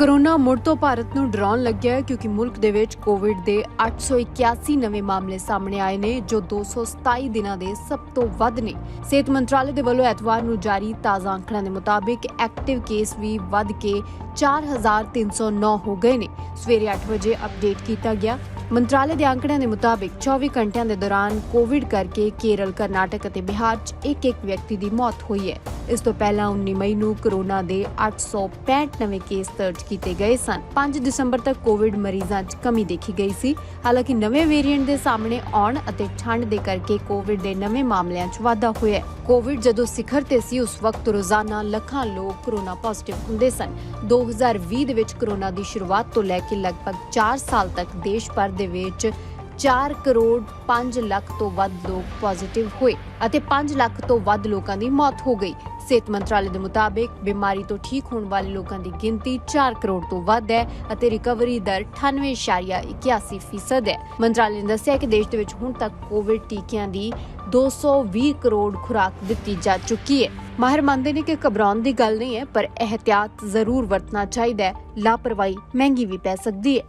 Corona ਮੁੜ ਤੋਂ ਭਾਰਤ ਨੂੰ ਡਰਾਉਣ ਲੱਗਿਆ ਹੈ ਕਿਉਂਕਿ ਮੁਲਕ ਦੇ ਵਿੱਚ ਕੋਵਿਡ ਦੇ 881 ਨਵੇਂ ਮਾਮਲੇ ਸਾਹਮਣੇ ਆਏ ਨੇ, ਜੋ 227 ਦਿਨਾਂ ਦੇ ਸਭ ਤੋਂ ਵੱਧ ਨੇ। ਸਿਹਤ ਮੰਤਰਾਲੇ ਦੇ ਵੱਲੋਂ ਐਤਵਾਰ ਨੂੰ ਜਾਰੀ ਤਾਜ਼ਾ ਅੰਕੜਿਆਂ ਦੇ ਮੁਤਾਬਿਕ ਐਕਟਿਵ ਕੇਸ ਵੀ ਵੱਧ ਕੇ 4309 ਹੋ ਗਏ ਨੇ। ਸਵੇਰੇ 8 ਵਜੇ ਅਪਡੇਟ ਕੀਤਾ ਗਿਆ। ਮੰਤਰਾਲੇ ਦੇ ਅੰਕੜਿਆਂ ਦੇ ਮੁਤਾਬਿਕ 24 ਘੰਟਿਆਂ ਦੇ ਦੌਰਾਨ ਕੋਵਿਡ ਕਰਕੇ ਕੇਰਲ, ਕਰਨਾਟਕ ਅਤੇ ਬਿਹਾਰ 'ਚ ਇੱਕ ਇੱਕ ਵਿਅਕਤੀ ਦੀ ਮੌਤ ਹੋਈ ਹੈ। ਇਸ ਤੋਂ ਪਹਿਲਾਂ 19 ਮਈ ਨੂੰ ਕਰੋਨਾ ਦੇ 865 ਨਵੇਂ ਕੇਸ ਦਰਜ ਕੀਤੇ ਗਏ ਸਨ। 5 ਦਸੰਬਰ ਤੱਕ ਕੋਵਿਡ ਮਰੀਜ਼ਾਂ 'ਚ ਕਮੀ ਦੇਖੀ ਗਈ ਸੀ। ਹਾਲਾਂਕਿ ਨਵੇਂ ਵੇਰੀਐਂਟ ਦੇ ਸਾਹਮਣੇ ਆਉਣ ਅਤੇ ਠੰਡ ਦੇ ਕਰਕੇ ਕੋਵਿਡ ਦੇ ਨਵੇਂ ਮਾਮਲਿਆਂ 'ਚ ਵਾਧਾ ਹੋਇਆ ਹੈ। ਕੋਵਿਡ ਜਦੋਂ ਸਿਖਰ ਤੇ ਸੀ, ਉਸ ਵਕਤ ਰੋਜ਼ਾਨਾ ਲੱਖਾਂ ਲੋਕ ਕਰੋਨਾ ਪੋਜ਼ਿਟਿਵ ਹੁੰਦੇ ਸਨ। 2020 ਦੇ ਵਿੱਚ ਕਰੋਨਾ ਦੀ ਸ਼ੁਰੂਆਤ ਤੋਂ ਲੈ ਕੇ ਲਗਭਗ 4 ਸਾਲ ਤੱਕ ਦੇਸ਼ ਭਰ ਦੇ ਵਿੱਚ 4 ਕਰੋੜ 5 ਲੱਖ ਤੋਂ ਵੱਧ ਲੋਕ ਪੋਜ਼ਿਟਿਵ ਹੋਏ ਅਤੇ 5 ਲੱਖ ਤੋਂ ਵੱਧ ਲੋਕਾਂ ਦੀ ਮੌਤ ਹੋ ਗਈ। ਸਿਹਤ ਮੰਤਰਾਲੇ ਦੇ ਮੁਤਾਬਿਕ ਬਿਮਾਰੀ ਤੋਂ ਠੀਕ ਹੋਣ ਵਾਲੇ ਲੋਕਾਂ ਦੀ ਗਿਣਤੀ 4 ਕਰੋੜ ਤੋਂ ਵੱਧ ਹੈ ਅਤੇ ਰਿਕਵਰੀ ਦਰ 98.81% ਹੈ। ਮੰਤਰਾਲੇ ਨੇ ਦੱਸਿਆ ਕਿ ਦੇਸ਼ ਦੇ ਵਿੱਚ ਹੁਣ ਤੱਕ ਕੋਵਿਡ ਟੀਕਿਆਂ ਦੀ 220 ਕਰੋੜ ਖੁਰਾਕ ਦਿੱਤੀ ਜਾ ਚੁੱਕੀ ਹੈ। ਮਾਹਿਰ ਮੰਨਦੇ ਨੇ ਕਿ ਘਬਰਾਉਣ ਦੀ ਗੱਲ ਨਹੀਂ ਹੈ, ਪਰ ਇਹਤਿਆਤ ਜ਼ਰੂਰ ਵਰਤਣਾ ਚਾਹੀਦਾ ਹੈ। ਲਾਪਰਵਾਹੀ ਮਹਿੰਗੀ ਵੀ ਪੈ ਸਕਦੀ ਹੈ।